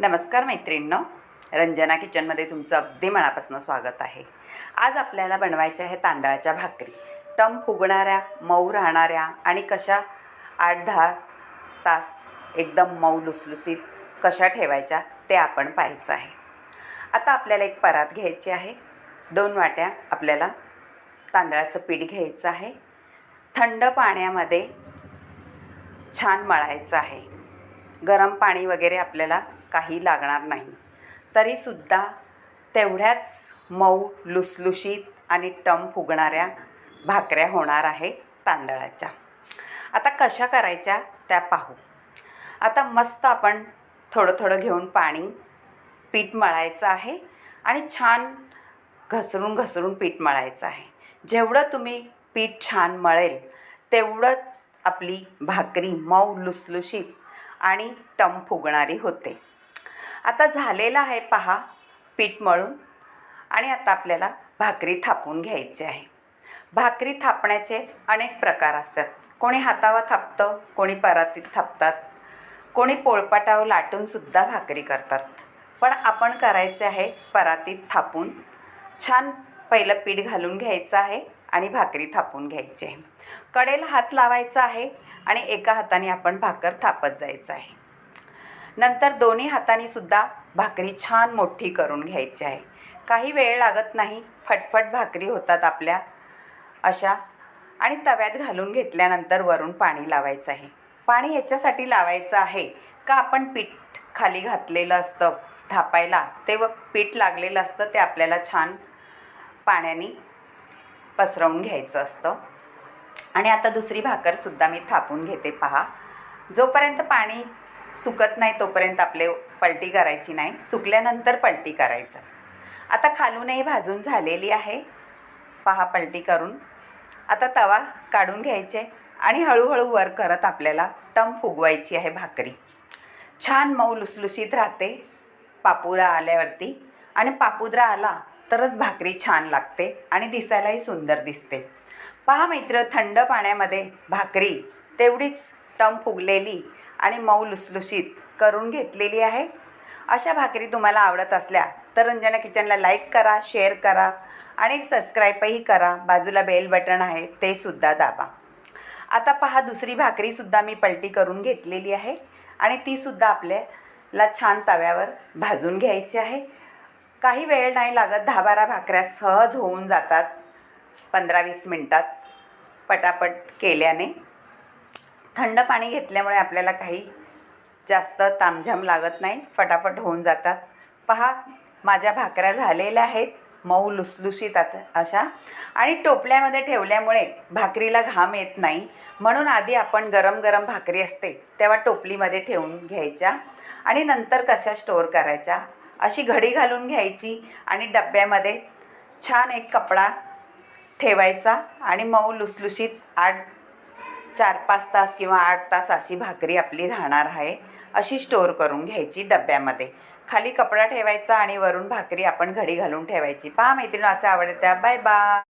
नमस्कार मैत्रिणींनो. रंजना किचनमध्ये तुमचं अगदी मनापासून स्वागत आहे. आज आपल्याला बनवायच्या आहे तांदळाच्या भाकरी. टम फुगणाऱ्या मऊ राहणाऱ्या आणि कशा आठ दहा तास एकदम मऊ लुसलुसीत कशा ठेवायच्या ते आपण पाहायचं आहे. आता आपल्याला एक परात घ्यायची आहे. दोन वाट्या आपल्याला तांदळाचं पीठ घ्यायचं आहे. थंड पाण्यामध्ये छान मळायचं आहे. गरम पाणी वगैरे आपल्याला काही लागणार नाही. तरीसुद्धा तेवढ्याच मऊ लुसलुशीत आणि टम फुगणाऱ्या भाकऱ्या होणार आहे तांदळाच्या. आता कशा करायच्या त्या पाहू. आता मस्त आपण थोडं थोडं घेऊन पाणी पीठ मळायचं आहे आणि छान घसरून घसरून पीठ मळायचं आहे. जेवढं तुम्ही पीठ छान मळेल तेवढं आपली भाकरी मऊ लुसलुशीत आणि टम फुगणारी होते. आता झालेलं आहे पहा पीठ मळून. आणि आता आपल्याला भाकरी थापून घ्यायची आहे. भाकरी थापण्याचे अनेक प्रकार असतात. कोणी हातावर थापतं कोणी परातीत थापतात. कोणी पोळपाटावर लाटूनसुद्धा भाकरी करतात. पण आपण करायचे आहे परातीत थापून. छान पहिलं पीठ घालून घ्यायचं आहे आणि भाकरी थापून घ्यायची आहे. कडेला हात लावायचा आहे आणि एका हाताने आपण भाकर थापत जायचं आहे. नंतर दोन्ही हाताने सुद्धा भाकरी छान मोठी करून घ्यायची आहे. काही वेळ लागत नाही फटफट भाकरी होतात आपल्या अशा. आणि तव्यात घालून घेतल्यानंतर वरून पाणी लावायचं आहे. पाणी याच्यासाठी लावायचं आहे का आपण पीठ खाली घातलेलं असतं थापायला? ते व पीठ लागलेलं असतं ते आपल्याला छान पाण्याने पसरवून घ्यायचं असतं. आणि आता दुसरी भाकरसुद्धा मी थापून घेते पहा. जोपर्यंत पाणी सुकत नाही तोपर्यंत आपले पलटी करायची नाही सुकल्यानंतर पलटी करायचं. आता खालूनही भाजून झालेली आहे. पहा पलटी करून. आता तवा काढून घ्यायचे आणि हळूहळू वर करत आपल्याला टम फुगवायची आहे भाकरी. छान मऊ लुसलुशीत राहते. पापुरा आल्यावरती. आणि पापुद्रा आला तरच भाकरी छान लागते आणि दिसायलाही सुंदर दिसते. पहा मैत्र थंड पाण्यामध्ये भाकरी तेवढीच टम फुगलेली आणि मऊ लुसलुशीत करून घेतलेली आहे. अशा भाकरी तुम्हाला आवडत असल्या तर रंजना किचनला लाईक करा शेअर करा आणि सबस्क्राईबही करा. बाजूला बेल बटन आहे ते सुद्धा दाबा. आता पहा दुसरी भाकरीसुद्धा मी पलटी करून घेतलेली आहे आणि तीसुद्धा आपल्याला छान तव्यावर भाजून घ्यायची आहे. काही वेळ नाही लागत दहा बारा भाकऱ्या सहज होऊन जातात. पंधरा वीस मिनटात पटापट केल्याने थंड पाणी घेतल्यामुळे आपल्याला काही जास्त तामझाम लागत नाही फटाफट होऊन जातात. पहा माझ्या भाकऱ्या झालेल्या आहेत मऊ लुसलुशीत आता अशा. आणि टोपल्यामध्ये ठेवल्यामुळे भाकरीला घाम येत नाही. म्हणून आधी आपण गरम गरम भाकरी असते तेव्हा टोपलीमध्ये ठेवून घ्यायच्या. आणि नंतर कशा स्टोअर करायच्या? अशी घडी घालून घ्यायची आणि डब्यामध्ये छान एक कपडा ठेवायचा आणि मऊ लुसलुशीत आठ चार पाच तास किंवा आठ तास अशी भाकरी आपली राहणार आहे. अशी स्टोअर करून घ्यायची डब्यामध्ये. खाली कपडा ठेवायचा आणि वरून भाकरी आपण घडी घालून ठेवायची. पहा मैत्रिणी असं आवडत्या बाय बाय